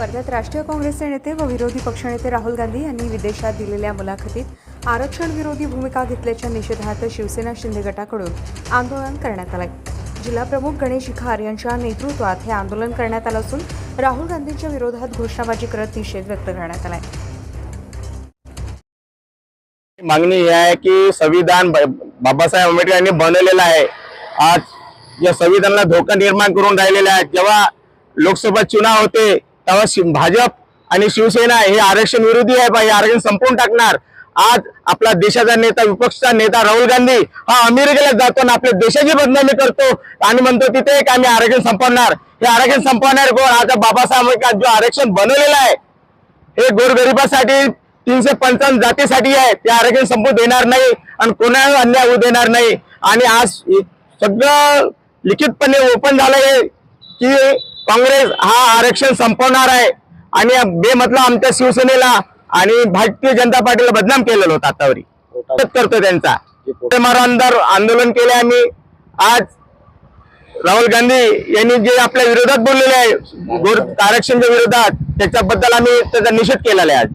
वर्ध्यात राष्ट्रीय काँग्रेसचे नेते व विरोधी पक्षनेते राहुल गांधी यांनी विदेशात दिलेल्या मुलाखतीत आरक्षण विरोधी भूमिका घेतल्याच्या निषेधार्थ शिवसेना शिंदे गटाकडून आंदोलन करण्यात आलंय. जिल्हाप्रमुख गणेश खार यांच्या नेतृत्वात हे आंदोलन करण्यात आलं असून राहुल गांधींच्या विरोधात घोषणाबाजी करत निषेध व्यक्त करण्यात आलाय. मागणी ही आहे की संविधान बाबासाहेब आंबेडकर यांनी बनवलेलं आहे. आज या संविधानाला धोका निर्माण करून राहिलेला आहे. जेव्हा लोकसभा चुनाव होते तेव्हा भाजप आणि शिवसेना हे आरक्षण विरोधी आहे बा हे आरक्षण संपवून टाकणार. आज आपला देशाचा नेता विपक्षचा नेता राहुल गांधी हा अमेरिकेला जातो आणि आपल्या देशाची बदनामी करतो. आणि म्हणतो तिथे एक आम्ही आरक्षण संपवणार. हे आरक्षण संपवणार कोण? आता बाबासाहेब आंबेडकर जो आरक्षण बनवलेलं आहे हे गोरगरिबासाठी तीनशे पंचावन्न जातीसाठी आहे. ते आरक्षण संपू देणार नाही आणि कोणाला अन्याय होऊ देणार नाही. आणि आज सगळं लिखितपणे ओपन झालंय की काँग्रेस हा आरक्षण संपवणार आहे. आणि बेमतला आमच्या शिवसेनेला आणि भारतीय जनता पार्टीला बदनाम केलेलं होतं आतावरी. करतो त्यांचा. मारांदर आंदोलन केले आम्ही. आज राहुल गांधी यांनी जे आपल्या विरोधात बोललेले आहे आरक्षणच्या विरोधात त्याच्याबद्दल आम्ही त्याचा निषेध केलेला आहे आज.